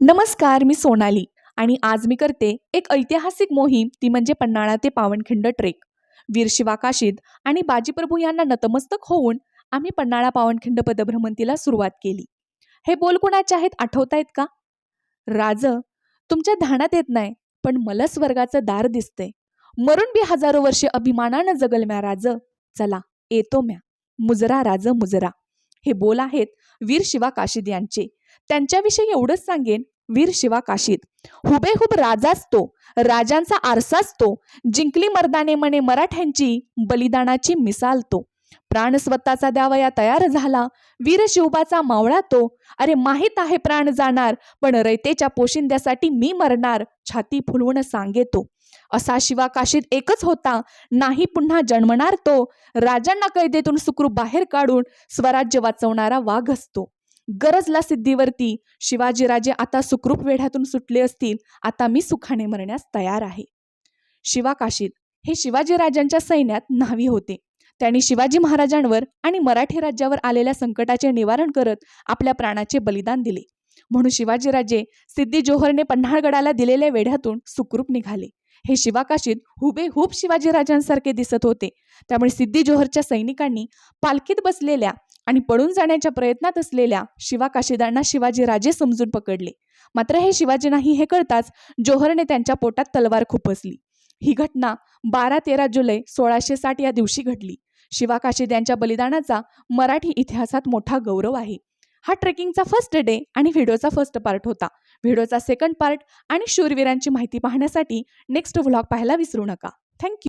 नमस्कार मी सोनाली आणि आज मी करते एक ऐतिहासिक मोहीम ती म्हणजे पन्हाळा ते पावनखिंड ट्रेक. वीर शिवा काशीद आणि बाजीप्रभू यांना नतमस्तक होऊन आम्ही पन्हाळा पावनखिंड पदभ्रमंतीला सुरुवात केली. हे बोल कोणाचे आहेत आठवतायत का? राज तुमच्या ध्यानात येत नाही पण मला स्वर्गाचं दार दिसतंय मरून बी हजारो वर्षे अभिमानानं जगल म्या राज. चला येतो म्या. मुजरा राज मुजरा. हे बोल आहेत वीर शिवा काशीद यांचे. त्यांच्याविषयी एवढंच सांगेन. वीर शिवा काशीद. हुबेहूब राजाच तो राजांचा आरसाच तो जिंकली मर्दाने म्हणे मराठ्यांची बलिदानाची मिसाल तो. प्राण स्वतःचा द्यावया तयार झाला. वीर शिवबाचा मावळा तो. अरे माहीत आहे प्राण जाणार पण रयतेच्या पोशिंद्यासाठी मी मरणार छाती फुलवून सांगे तो. असा शिवा काशीद एकच होता. नाही पुन्हा जन्मणार तो. राजांना कैदेतून सुखरूप बाहेर काढून स्वराज्य वाचवणारा वाघ असतो. गरजला सिद्धीवरती. शिवाजीराजे आता सुखरूप वेढ्यातून सुटले असतील आता मी सुखाने मरण्यास तयार आहे. शिवा काशीद हे शिवाजीराजांच्या सैन्यात न्हावी होते. त्यांनी शिवाजी महाराजांवर आणि मराठी राज्यावर आलेल्या संकटाचे निवारण करत आपल्या प्राणाचे बलिदान दिले. म्हणून शिवाजीराजे सिद्धी जोहरने पन्हाळगडाला दिलेल्या वेढ्यातून सुखरूप निघाले. हे शिवाकाशीत हुबेहूब शिवाजीराजांसारखे दिसत होते. त्यामुळे सिद्धी जोहरच्या सैनिकांनी पालखीत बसलेल्या आणि पळून जाण्याच्या प्रयत्नात असलेल्या शिवा शिवाकाशीदांना शिवाजीराजे समजून पकडले. मात्र हे शिवाजी नाही हे कळताच जोहरने त्यांच्या पोटात तलवार खुपसली. ही घटना बारा तेरा जुलै सोळाशे साठ या दिवशी घडली. शिवा यांच्या बलिदानाचा मराठी इतिहासात मोठा गौरव आहे. हा ट्रेकिंगचा फर्स्ट डे आणि व्हिडिओचा फर्स्ट पार्ट होता. व्हिडिओचा सेकंड पार्ट आणि शूरवीरांची माहिती पाहण्यासाठी नेक्स्ट व्लॉग पाहायला विसरू नका. थँक्यू